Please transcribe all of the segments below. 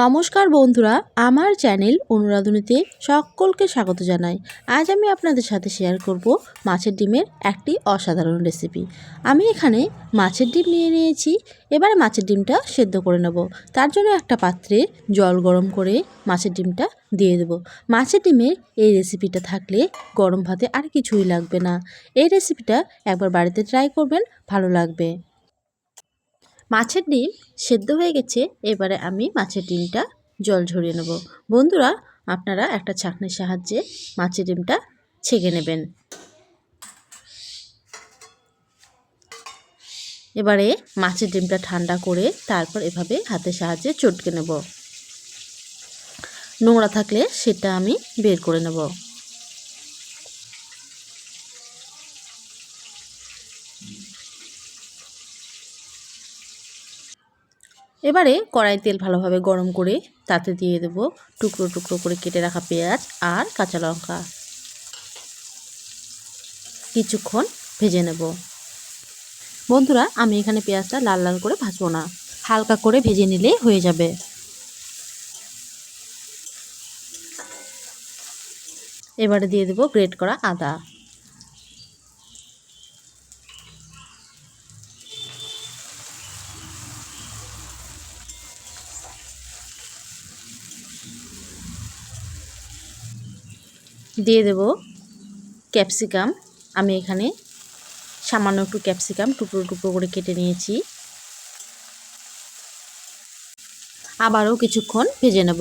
নমস্কার বন্ধুরা, আমার চ্যানেল অনুরাধনীতে সকলকে স্বাগত জানাই। আজ আমি আপনাদের সাথে শেয়ার করব মাছের ডিমের একটি অসাধারণ রেসিপি আমি এখানে মাছের ডিম নিয়ে নিয়েছি, এবারে মাছের ডিমটা সেদ্ধ করে নেব। তার জন্য একটা পাত্রে জল গরম করে মাছের ডিমটা দিয়ে দেবো। মাছের ডিমের এই রেসিপিটা থাকলে গরম ভাতে আর কিছুই লাগবে না। এই রেসিপিটা একবার বাড়িতে ট্রাই করবেন, ভালো লাগবে। মাছের ডিম সেদ্ধ হয়ে গেছে, এবারে আমি মাছের ডিমটা জল ঝরিয়ে নেব। বন্ধুরা, আপনারা একটা ছাঁকনির সাহায্যে মাছের ডিমটা ছেঁকে নেবেন। এবারে মাছের ডিমটা ঠান্ডা করে তারপর এভাবে হাতের সাহায্যে চটকে নেব। নোংরা থাকলে সেটা আমি বের করে নেব। এবারে কড়াই তেল ভালোভাবে গরম করে তাতে দিয়ে দেব টুকরো টুকরো করে কেটে রাখা পেঁয়াজ আর কাঁচা লঙ্কা। কিছুক্ষণ ভেজে নেব। বন্ধুরা, আমি এখানে পেঁয়াজটা লাল লাল করে ভাজবো না। হালকা করে ভেজে নিলেই হয়ে যাবে। এবারে দিয়ে দেব গ্রেট করা আদা। দিয়ে দেব ক্যাপসিকাম। আমি এখানে সামান্য একটু ক্যাপসিকাম টুকরো টুকরো করে কেটে নিয়েছি। আবারও কিছুক্ষণ ভেজে নেব।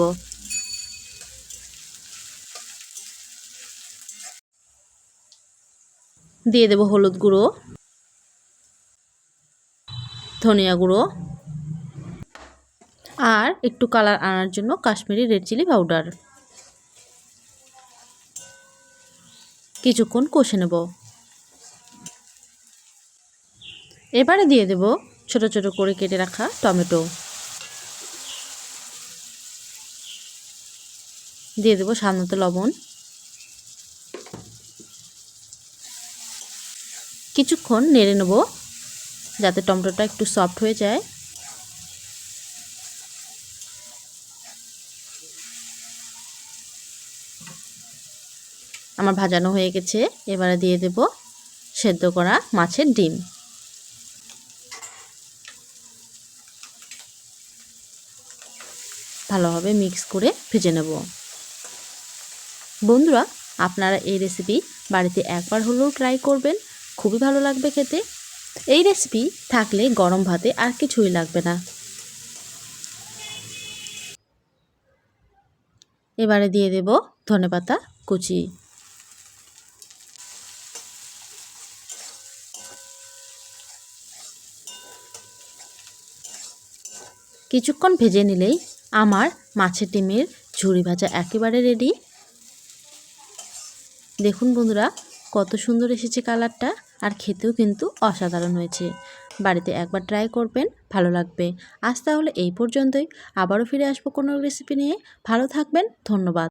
দিয়ে দেব হলুদ গুঁড়ো, ধনিয়া গুঁড়ো, আর একটু কালার আনার জন্য কাশ্মীরি রেড চিলি পাউডার কিছুক্ষণ কষে নেব। এবারে দিয়ে দেব ছোট ছোট করে কেটে রাখা টমেটো। দিয়ে দেবো সাধারণত লবণ। কিছুক্ষণ নেড়ে নেব যাতে টমেটোটা একটু সফট হয়ে যায়। আমার ভাজানো হয়ে গেছে। এবারে দিয়ে দেব সেদ্ধ করা মাছের ডিম। ভালোভাবে মিক্স করে ভেজে নেব। বন্ধুরা, আপনারা এই রেসিপি বাড়িতে একবার হলেও ট্রাই করবেন। খুবই ভালো লাগবে খেতে। এই রেসিপি থাকলে গরম ভাতে আর কিছুই লাগবে না। এবারে দিয়ে দেব ধনেপাতা কুচি। কিছুক্ষণ ভেজে নিলেই আমার মাছের ডিমের ঝুড়ি ভাজা একেবারে রেডি দেখুন বন্ধুরা, কত সুন্দর এসেছে কালারটা, আর খেতেও কিন্তু অসাধারণ হয়েছে। বাড়িতে একবার ট্রাই করবেন, ভালো লাগবে। আজ তাহলে এই পর্যন্তই। আবারও ফিরে আসব কোনো রেসিপি নিয়ে। ভালো থাকবেন, ধন্যবাদ।